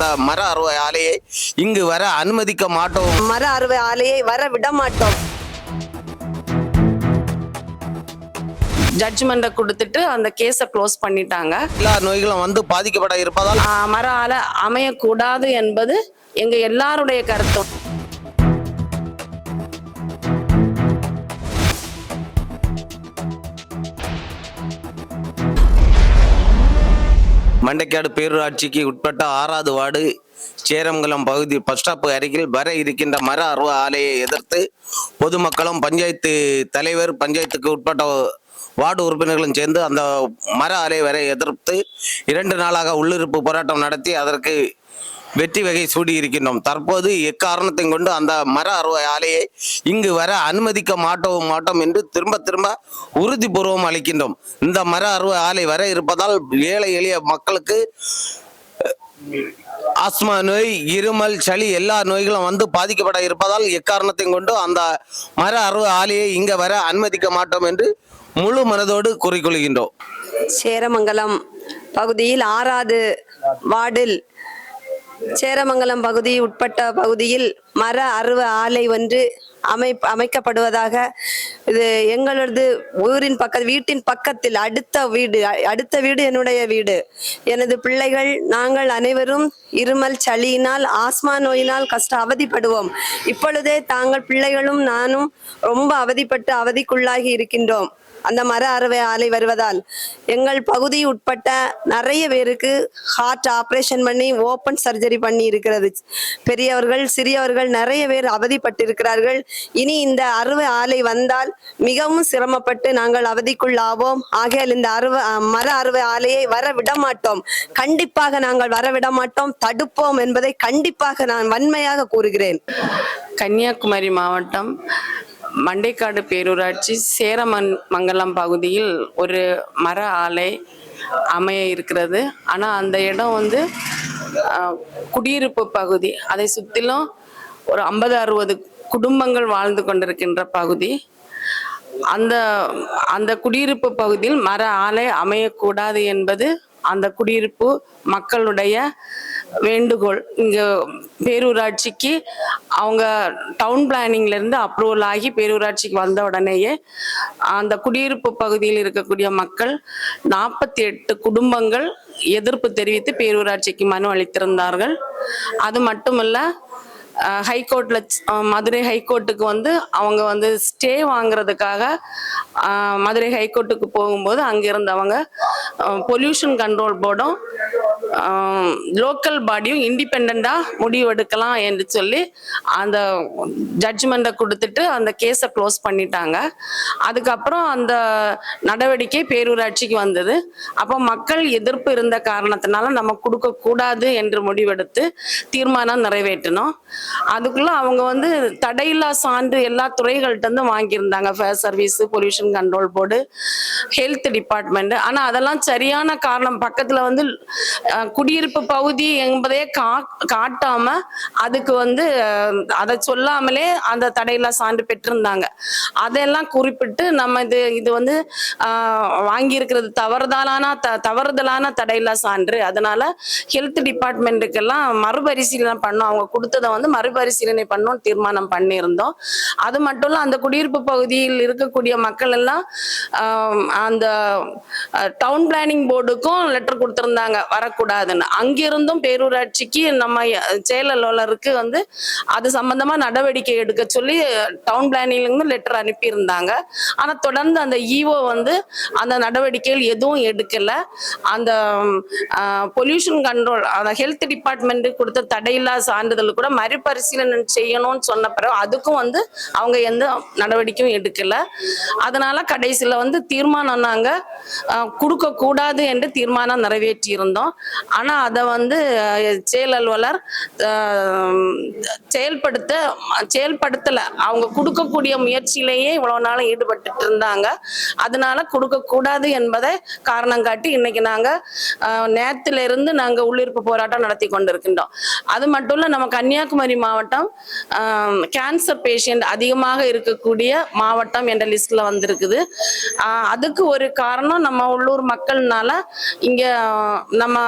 அந்த மர அறுவை ஆலையை இங்கு வர அனுமதிக்க மாட்டோம். மர அறுவை ஆலையை வர விட மாட்டோம். ஜட்ஜ்மெண்ட்டை கொடுத்துட்டு அந்த கேஸை க்ளோஸ் பண்ணிட்டாங்க. எல்லா நோய்களும் வந்து பாதிக்கப்பட இருப்பதால் மர ஆலை அமையக்கூடாது என்பது எங்க எல்லாருடைய கருத்தும். மண்டைக்காடு பேரூராட்சிக்கு உட்பட்ட ஆறாவது வார்டு சேரமங்கலம் பகுதி பஸ் ஸ்டாப் அருகில் வர இருக்கின்ற மர அருவ ஆலையை எதிர்த்து பொதுமக்களும் பஞ்சாயத்து தலைவர் பஞ்சாயத்துக்கு உட்பட்ட வார்டு உறுப்பினர்களும் சேர்ந்து அந்த மர ஆலை வரை எதிர்த்து இரண்டு நாளாக உள்ளிருப்பு போராட்டம் நடத்தி அதற்கு வெற்றி வகை சூடி இருக்கின்றோம் தற்போது எக்காரணத்தையும் கொண்டு அந்த மர அறுவை ஆலையை இங்கு வர அனுமதிக்க மாட்டோம் மாட்டோம் என்று திரும்ப திரும்ப உறுதிபூர்வம் அளிக்கின்றோம். இந்த மர அறுவை ஆலை வர இருப்பதால் ஏழை எளிய மக்களுக்கு ஆஸ்மா நோய் இருமல் சளி எல்லா நோய்களும் வந்து பாதிக்கப்பட இருப்பதால் எக்காரணத்தையும் கொண்டு அந்த மர அறுவை ஆலையை இங்க வர அனுமதிக்க மாட்டோம் என்று முழு மனதோடு கூறிக்கொள்கின்றோம். சேரமங்கலம் பகுதியில் ஆறாவது வார்டில் சேரமங்கலம் பகுதி உட்பட்ட பகுதியில் மர அருவ ஆலை ஒன்று அமை அமைக்கப்படுவதாக இது எங்களது ஊரின் பக்க வீட்டின் பக்கத்தில் அடுத்த வீடு அடுத்த வீடு என்னுடைய வீடு. எனது பிள்ளைகள் நாங்கள் அனைவரும் இருமல் சளியினால் ஆஸ்மா நோயினால் கஷ்ட அவதிப்படுவோம். இப்பொழுதே தாங்கள் பிள்ளைகளும் நானும் ரொம்ப அவதிப்பட்டு அவதிக்குள்ளாகி இருக்கின்றோம். அந்த மர அறுவை ஆலை வருவதால் எங்கள் பகுதி உட்பட்ட நிறைய பேருக்கு ஹார்ட் ஆப்ரேஷன் பண்ணி ஓப்பன் சர்ஜரி பண்ணி இருக்கிறது. பெரியவர்கள் சிறியவர்கள் நிறைய பேர் அவதிப்பட்டிருக்கிறார்கள். இனி இந்த அறுவை ஆலை வந்தால் மிகவும் சிரமப்பட்டு நாங்கள் அவதிக்குள்ளாவோம். ஆகையால் இந்த அறுவை மர அறுவை ஆலையை வர விட மாட்டோம் கண்டிப்பாக நாங்கள் வரவிட மாட்டோம் தடுப்போம் என்பதை கண்டிப்பாக நான் வன்மையாக கூறுகிறேன். கன்னியாகுமரி மாவட்டம் மண்டைக்காடு பேரூராட்சி சேரமன் மங்கலம் பகுதியில் ஒரு மர ஆலை அமைய இருக்கிறது. ஆனால் அந்த இடம் வந்து குடியிருப்பு பகுதி. அதை சுற்றிலும் ஒரு ஐம்பது அறுபது குடும்பங்கள் வாழ்ந்து கொண்டிருக்கின்ற பகுதி. அந்த அந்த குடியிருப்பு பகுதியில் மர ஆலை அமையக்கூடாது என்பது அந்த குடியிருப்பு மக்களுடைய வேண்டுகோள். இங்க பேரூராட்சிக்கு அவங்க டவுன் பிளானிங்ல இருந்து அப்ரூவல் ஆகி பேரூராட்சிக்கு வந்த உடனேயே அந்த குடியிருப்பு பகுதியில் இருக்கக்கூடிய மக்கள் நாற்பத்தி எட்டு குடும்பங்கள் எதிர்ப்பு தெரிவித்து பேரூராட்சிக்கு மனு அளித்திருந்தார்கள். அது மட்டுமல்ல ஹைகோர்ட்ல மதுரை ஹைகோர்ட்டுக்கு வந்து அவங்க வந்து ஸ்டே வாங்குறதுக்காக மதுரை ஹைகோர்ட்டுக்கு போகும்போது அங்க இருந்தவங்க பொல்யூஷன் கண்ட்ரோல் போர்டும் லோக்கல் பாடியும் இண்டிபெண்டா முடிவெடுக்கலாம் என்று சொல்லி அந்த ஜட்ஜ்மெண்ட்டை கொடுத்துட்டு அந்த கேஸை க்ளோஸ் பண்ணிட்டாங்க. அதுக்கப்புறம் அந்த நடவடிக்கை பேரூராட்சிக்கு வந்தது. அப்போ மக்கள் எதிர்ப்பு இருந்த காரணத்தினால நம்ம கொடுக்க கூடாது என்று முடிவெடுத்து தீர்மானம் நிறைவேற்றினோம். அதுக்குள்ள அவங்க வந்து தடையில்லா சான்று எல்லா துறைகள்கிட்ட இருந்து வாங்கியிருந்தாங்க. Fire service pollution control board health department ஆனா அதெல்லாம் சரியான காரணம். பக்கத்துல வந்து குடியிருப்பு பகுதி என்பதே கா காட்டாம அதுக்கு வந்து அதை சொல்லாமலே அந்த தடையில்லா சான்று பெற்றிருந்தாங்க. அதெல்லாம் குறிப்பிட்டு நம்ம இது இது வந்து வாங்கியிருக்கிறது தவறுதலான த தவறுதலான தடையில்லா சான்று. அதனால ஹெல்த் டிபார்ட்மெண்ட்டுக்கெல்லாம் மறுபரிசீலனை பண்ணோம். அவங்க கொடுத்ததை வந்து மறுபரிசீலனை பண்ணும் தீர்மானம் பண்ணியிருந்தோம். அது மட்டும் இல்ல அந்த குடியிருப்பு பகுதியில் இருக்கக்கூடிய மக்கள் எல்லாம் அந்த டவுன் பிளானிங் போர்டுக்கும் லெட்டர் கொடுத்திருந்தாங்க வரக்கூடாதுன்னு. அங்கிருந்தும் பேரூராட்சிக்கு நம்ம செயல் அலுவலருக்கு வந்து அது சம்பந்தமா நடவடிக்கை எடுக்க சொல்லி டவுன் பிளானிங்ல இருந்து லெட்டர் அனுப்பியிருந்தாங்க. ஆனா தொடர்ந்து அந்த ஈஓ வந்து அந்த நடவடிக்கைகள் எதுவும் எடுக்கல. அந்த பொல்யூஷன் கண்ட்ரோல் அந்த ஹெல்த் டிபார்ட்மெண்ட் கொடுத்த தடையில்லா சான்றிதழ் கூட மறுபரிசீலனை செய்யணும்னு சொன்ன பிறகு அதுக்கும் வந்து அவங்க எந்த நடவடிக்கையும் எடுக்கல. அதனால கடைசியில வந்து தீர்மானம் நாங்க கொடுக்க கூடாது என்று தீர்மானம் நிறைவேற்றி இருந்தோம் ஆனா அதை வந்து செயல் அலுவலர் செயல்படுத்த செயல்படுத்தல. அவங்க கொடுக்கக்கூடிய முயற்சியிலேயே இவ்வளவு நாளும் ஈடுபட்டுட்டு இருந்தாங்க. அதனால கொடுக்க கூடாது என்பதை காரணம் காட்டி இன்னைக்கு நாங்க நேரத்திலிருந்து இருந்து நாங்க உள்ளிருப்பு போராட்டம் நடத்தி கொண்டிருக்கின்றோம். அது மட்டும் இல்ல நம்ம கன்னியாகுமரி மாவட்டம் கேன்சர் பேஷண்ட் அதிகமாக இருக்கக்கூடிய மாவட்டம் என்ற லிஸ்ட்ல வந்திருக்குது. அதுக்கு ஒரு காரணம் நம்ம உள்ளூர் மக்கள்னால இங்க நம்ம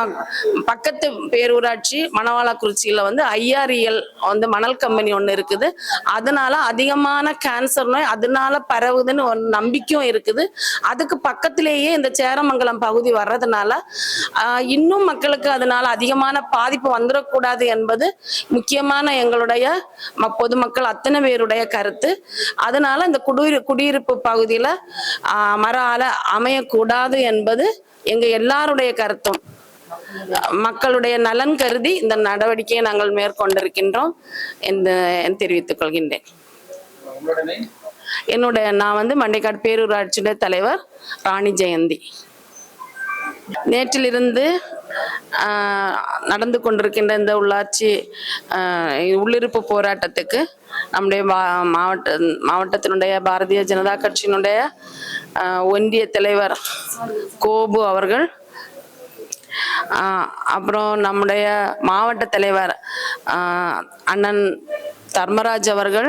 பக்கத்து பேரூராட்சி மணவாளக்குறிச்சியில வந்து ஐஆர்இஎல் வந்து மணல் கம்பெனி ஒன்று இருக்குது. அதனால அதிகமான கேன்சர் நோய் அதனால பரவுதுன்னு ஒரு நம்பிக்கையும் இருக்குது. அதுக்கு பக்கத்திலேயே இந்த சேரமங்கலம் பகுதி வர்றதுனால இன்னும் மக்களுக்கு அதனால அதிகமான பாதிப்பு வந்துடக்கூடாது என்பது முக்கியமான எங்களுடைய பொதுமக்கள் அத்தனை பேருடைய கருத்து. அதனால இந்த குடியிரு குடியிருப்பு பகுதியில் மர ஆலை அமையக்கூடாது என்பது எங்க எல்லாருடைய கருத்தும். மக்களுடைய நலன் கருதி இந்த நடவடிக்கையை நாங்கள் மேற்கொண்டிருக்கின்றோம் என்று தெரிவித்துக் கொள்கின்றேன். என்னுடைய நான் வந்து மண்டைக்காடு பேரூராட்சியுடைய தலைவர் ராணி ஜெயந்தி. நேற்றிலிருந்து நடந்து கொண்டிருக்கின்ற இந்த உள்ளாட்சி உள்ளிருப்பு போராட்டத்துக்கு நம்முடைய மா- மாவட்ட மாவட்டத்தினுடைய பாரதிய ஜனதா கட்சியினுடைய ஒன்றிய தலைவர் கோபு அவர்கள் அப்புறம் நம்முடைய மாவட்ட தலைவர் அண்ணன் தர்மராஜ் அவர்கள்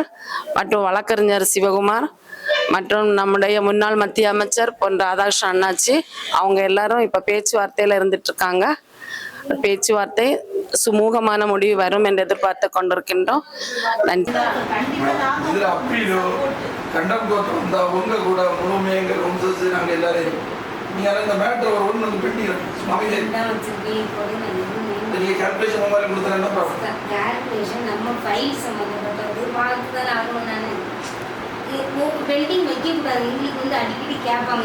மற்றும் வழக்கறிஞர் சிவகுமார் மற்றும் நம்முடைய முன்னாள் மத்திய அமைச்சர் பொன் ராதாகிருஷ்ணன் அண்ணாச்சி அவங்க எல்லாரும் இப்ப பேச்சுவார்த்தையில இருந்துட்டு இருக்காங்க பேச்சுவார்த்தை சுமூகமான முடிவு வரும் என்று எதிர்பார்த்து கொண்டிருக்கின்றோம். நன்றி. கண்டம் கோத்தம் உங்க கூட முழுமையாக இந்த ஒரு ஒன்று வந்து கால்குலேஷன் கொடுத்தா என்ன ப்ராப்ளம் கால்குலேஷன் நம்ம ஃபைல் சம்மந்தப்பட்டது. பார்த்து தான் ஆகணும் நான். பெல்டிங் வைக்க கூடாது எங்களுக்கு வந்து அடிக்கடி கேட்பாங்க.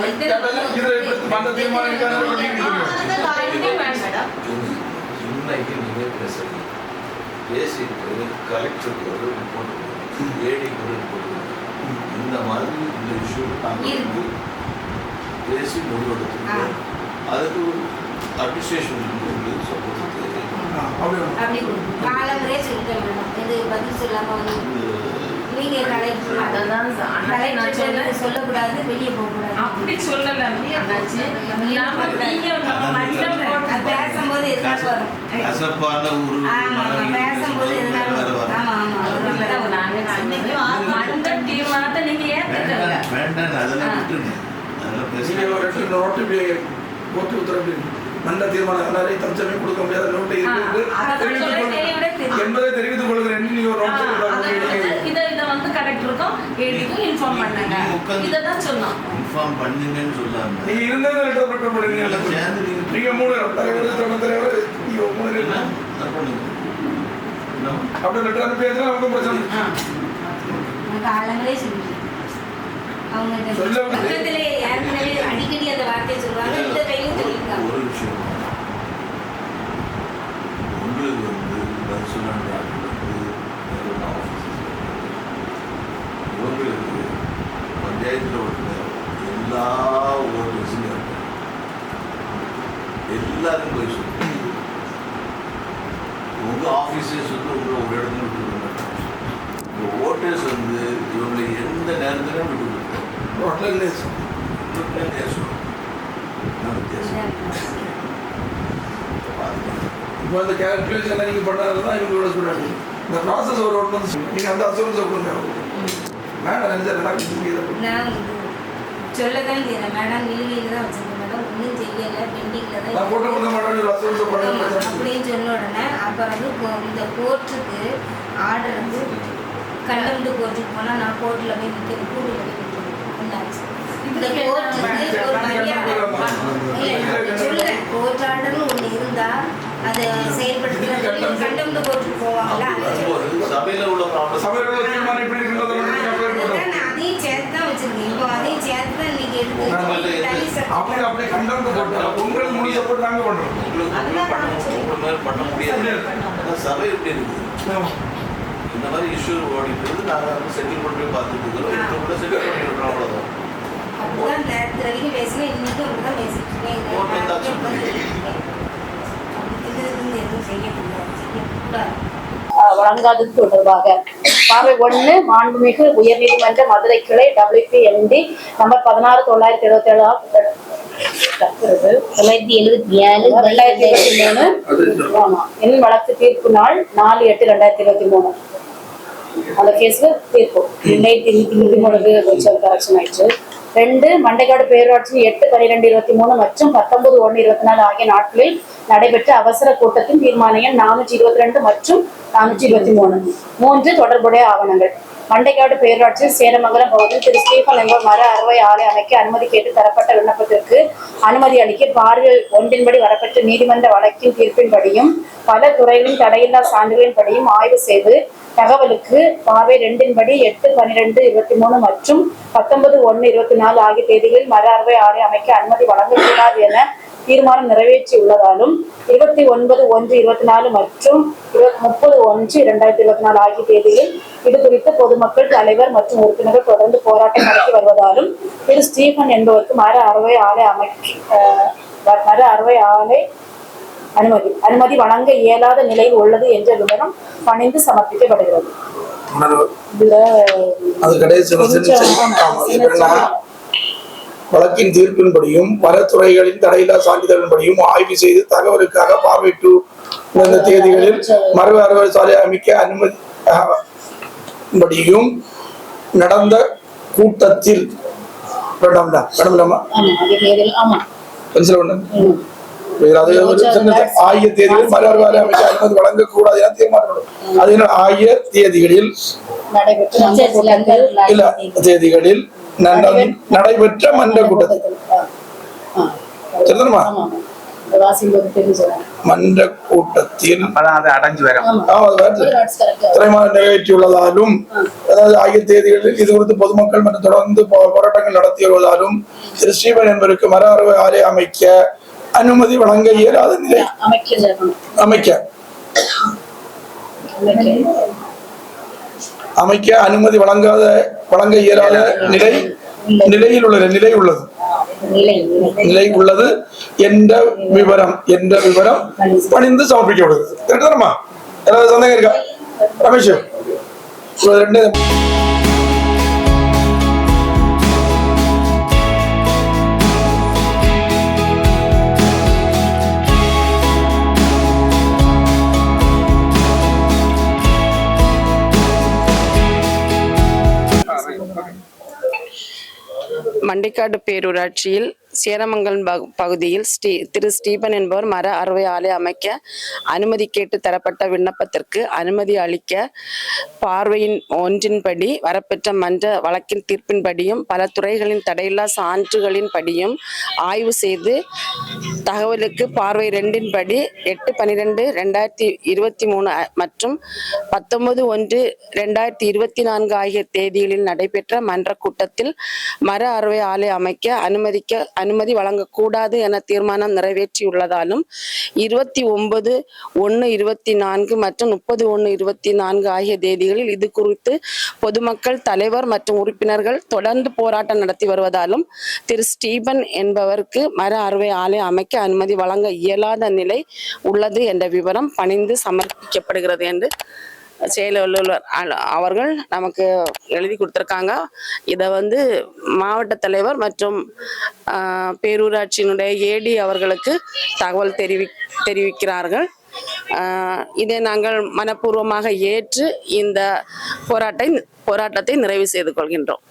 இன்னைக்கு நீங்கள் பேசுறீங்க. பேசிட்டு கலெக்டருக்கு ஒரு ரிப்போர்ட் ஏடிக்கு ஒரு ரிப்போர்ட் இந்த மாதிரி இந்த இஷ்யூ வந்து பேசி முடிவெடுத்துருக்கோம் அதுக்கு ஒரு அட்மினிஸ்ட்ரேஷன் வந்து சப்போர்ட் அப்படி காலவரே பதில் சொல்லாம வந்து நீங்க. சொல்லக்கூடாது வெளியே போகக்கூடாது. அப்படி சொல்லல அண்ணாச்சி. இல்லாம நீங்க பேசும்போது ஆமா ஆமா. வேண்டாம் அதெல்லாம் விட்டுருங்க. அதெல்லாம் நோட்டு உத்தரவு தீர்மானம். எல்லாரையும் கொடுக்க முடியாத நோட்டு இருக்கு. என்பதை தெரிவித்துக் கொள்கிறேன். நீங்க ஒரு நோட்டு கொடுக்க இத இத வந்து கலெக்டருக்கும் ஏடிக்கும் இன்ஃபார்ம் பண்ணுங்க இத தான் சொன்னோம் இன்ஃபார்ம் பண்ணுங்கன்னு சொல்லாம. நீங்க இருந்தது பண்ணுங்க நீங்க மூணு தலைவர் துணை தலைவர் நீங்க மூணு? பேர் பிரச்சனை காலங்களே அவங்க பக்கத்துல ஏற்கனவே அடிக்கடி அந்த வார்த்தையை சொல்லுவாங்க இந்த கையும் சொல்லியிருக்காங்க ஒரு விஷயம். உங்களுக்கு வந்து பர்சுலன் வந்து நிறைய offices இருக்கு. இவங்களுக்கு பஞ்சாயத்தில் உள்ள எல்லா ஓட்டர்ஸும் எல்லாரும் போய் சொல்லுங்க உங்க ஆஃபீஸர்ஸ் வந்து உங்களை ஒரு இடத்துல விட்டு கொடுக்க உங்க ஓட்டர்ஸ் வந்து இவங்களை எந்த நேரத்திலும் விட்டு கொடுப்பாங்க ரோட்ல இல்லை இவங்களே பேசணும் இப்போ அந்த கேல்குலேஷன் நீங்க பண்ணாத தான் இவங்களோட ஸ்டூடெண்ட் இந்த ப்ராசஸ் ஒரு ஒன்று வந்து நீங்க அந்த அசூரன்ஸை கொடுங்க மேடம் நினைச்சா சொல்லதான் செய்யறேன் மேடம் நிலுவையில் தான் வச்சிருக்கேன் மேடம் ஒன்றும் செய்யலை. பெண்டிங்கில் தான் அப்படின்னு சொன்ன உடனே அப்போ வந்து இந்த கோர்ட்டுக்கு ஆர்டர் வந்து கண்டம்டு கோர்ட்டுக்கு போனால் நான் கோர்ட்டில் போய் நிற்கிறேன் கூட்டில் போய் நிற்கிறேன் இந்த கோர்ட்டுக்கு ஒரு மரியாதை இல்லை சொல்லுறேன் கோர்ட் ஆர்டர்னு ஒன்று இருந்தால் அதை செயல்படுத்தி கண்டம்டு கோர்ட்டுக்கு. ஒரு சபையில உள்ள ப்ராப்ளம் சபையோட தீர்மானம் எப்படி இருக்கின்றதை வந்து அப்ளை அதுதான் பண்ணுறோம் நான் அதையும் சேர்த்து தான் வச்சிருக்கேன் இப்போ அதையும் அப்படி அப்படியே கண்டெம்ட் போட்டா உங்களுக்கு முடிஞ்ச போட்டு நாங்க பண்றோம். உங்களுக்கு பண்ண முடியாது. சபை எப்படி இருக்குது இந்த மாதிரி இஷ்யூ ஓடிட்டு இருக்கு நாங்கள் வந்து செட்டில் பண்ணி பார்த்துட்டு இருக்கிறோம். இப்போ கூட செட்டில் பண்ணி விடுறோம் அவ்வளோதான் வழங்காதது தொடர்பாக பார்வை ஒண்ணு மாண்புமிகு உயர்நீதிமன்ற மதுரை கிளை டபிள்யூபிஎம்டி நம்பர் பதினாறு தொள்ளாயிரத்தி எழுபத்தி ஏழாம் தொள்ளாயிரத்தி எழுபத்தி ஏழு ரெண்டாயிரத்தி இருபத்தி மூணு ஆமா என் வழக்கு தீர்ப்பு நாள் நாலு எட்டு ரெண்டாயிரத்தி இருபத்தி மூணு அந்த கேஸ்ல தீர்ப்பு ரெண்டாயிரத்தி இருபத்தி மூணுக்கு கொஞ்சம் கரெக்ஷன் ஆயிடுச்சு ரெண்டு மண்டைக்காடு பேரூராட்சி எட்டு பனிரெண்டு இருபத்தி மூணு மற்றும் பத்தொன்பது ஒன்று இருபத்தி நாலு ஆகிய நாட்களில் நடைபெற்ற அவசர கூட்டத்தின் தீர்மான எண் நானூற்றி இருபத்தி ரெண்டு மற்றும் நானூற்றி இருபத்தி மூணு. மூன்று தொடர்புடைய ஆவணங்கள். மண்டைக்காடு பேரூராட்சியில் சேரமங்கலம் பகுதியில் திரு ஸ்டீபன் என்பவர் மர அறுவை ஆலை அமைக்க அனுமதி கேட்டு தரப்பட்ட விண்ணப்பத்திற்கு அனுமதி அளிக்க பார்வை ஒன்றின்படி வரப்பெற்ற நீதிமன்ற வழக்கின் தீர்ப்பின்படியும் பல துறைகளின் தடையில்லா சான்றுகளின்படியும் ஆய்வு செய்து தகவலுக்கு பார்வை ரெண்டின்படி எட்டு பன்னிரெண்டு இருபத்தி மூணு மற்றும் பத்தொன்பது ஒன்னு இருபத்தி நாலு ஆகிய தேதிகளில் மர அறுவை ஆலை அமைக்க அனுமதி வழங்கக்கூடாது என தீர்மானம் நிறைவேற்றியுள்ளதாலும் இருபத்தி ஒன்பது ஒன்று இருபத்தி நாலு மற்றும் முப்பது ஒன்று இரண்டாயிரத்தி இருபத்தி நாலு ஆகிய தேதியில் இது குறித்து பொதுமக்கள் தலைவர் மற்றும் உறுப்பினர்கள் தொடர்ந்து போராட்டம் நடத்தி வருவதாலும் திரு ஸ்டீபன் என்பவருக்கு மர அறுவை ஆலை அமைக்க மறு மர அறுவை ஆலை அனுமதி அனுமதி வழங்க இயலாத நிலையில் உள்ளது என்ற விவரம் பணிந்து சமர்ப்பிக்கப்படுகிறது. உணர்வு. அது சின்ன- வழக்கின் தீர்ப்பின்படியும் பல துறைகளின் தடையில்லா சான்றிதழின்படியும் ஆய்வு செய்து தகவலுக்காக பார்வையிட்டு இந்த தேதிகளில் மறு அறுவை சாலை அமைக்க அனுமதி அஹ், படியும் நடந்த கூட்டத்தில் வேண்டாம்டா பென்சில் ஒண்ணு மறு அறுவை சாலை அமைக்க அனுமதி வழங்கக்கூடாது என தீர்மானப்படும் அது என்ன ஆகிய தேதிகளில் நடைபெற்ற மன்ற கூட்டத்தில் இல்ல தேதிகளில் நட- நடைபெற்ற மன்ற கூட்டத்தில் ஆ. சரிதானம்மா ஆமா ஆமா. இந்த வாசிக்கும்போது தெரிஞ்சிடும் மன்ற கூட்டத்தில் அப்பதான் அது அடைஞ்சு வரும் திரைமாறு நிறைவேற்றியுள்ளதாலும் அதாவது ஆகிய தேதிகளில் இது குறித்து பொதுமக்கள் மற்றும் தொடர்ந்து போராட்டங்கள் நடத்தி வருவதாலும் திரு ஸ்ரீவன் என்பவருக்கு மர அறுவை ஆலை அமைக்க அனுமதி வழங்க இயலாத நிலை அமைக்க இருக்கணும் அமைக்க அமைக்க அமைக்க அனுமதி வழங்காத வழங்க இயலாத நிலை நிலையில் உள்ள நிலை உள்ளது நிலை நிலை நிலை உள்ளது என்ற மண்டைக்காடு பேரூராட்சியில் சேரமங்கலம் பகு- பகுதியில் ஸ்ரீ திரு ஸ்டீபன் என்பவர் மர அறுவை ஆலை அமைக்க அனுமதி கேட்டு தரப்பட்ட விண்ணப்பத்திற்கு அனுமதி அளிக்க பார்வையின் ஒன்றின்படி வரப்பெற்ற மன்ற வழக்கின் தீர்ப்பின்படியும் பல துறைகளின் தடையில்லா சான்றுகளின் படியும் ஆய்வு செய்து தகவலுக்கு பார்வை ரெண்டின்படி எட்டு பன்னிரெண்டு ரெண்டாயிரத்தி இருபத்தி மூணு மற்றும் பத்தொன்பது ஒன்று ரெண்டாயிரத்தி இருபத்தி நான்கு ஆகிய தேதிகளில் நடைபெற்ற மன்ற கூட்டத்தில் மர அறுவை ஆலை அமைக்க அனுமதிக்க அனுமதி வழங்கக்கூடாது என தீர்மானம் நிறைவேற்றியுள்ளதாலும் இருபத்தி ஒன்பது ஒன்று இருபத்தி நான்கு மற்றும் முப்பது ஒன்று இருபத்தி நான்கு ஆகிய தேதிகளில் இது குறித்து பொதுமக்கள் தலைவர் மற்றும் உறுப்பினர்கள் தொடர்ந்து போராட்டம் நடத்தி வருவதாலும் திரு ஸ்டீபன் என்பவருக்கு மர அறுவை ஆலை அமைக்க அனுமதி வழங்க இயலாத நிலை உள்ளது என்ற விவரம் பணிந்து சமர்ப்பிக்கப்படுகிறது என்று செயலர் அவர்கள் நமக்கு எழுதி கொடுத்துருக்காங்க. இதை வந்து மாவட்ட தலைவர் மற்றும் பேரூராட்சியினுடைய ஏடி அவர்களுக்கு தகவல் தெரிவி தெரிவிக்கிறார்கள். இதை நாங்கள் மனப்பூர்வமாக ஏற்று இந்த போராட்டை போராட்டத்தை நிறைவு செய்து கொள்கின்றோம்.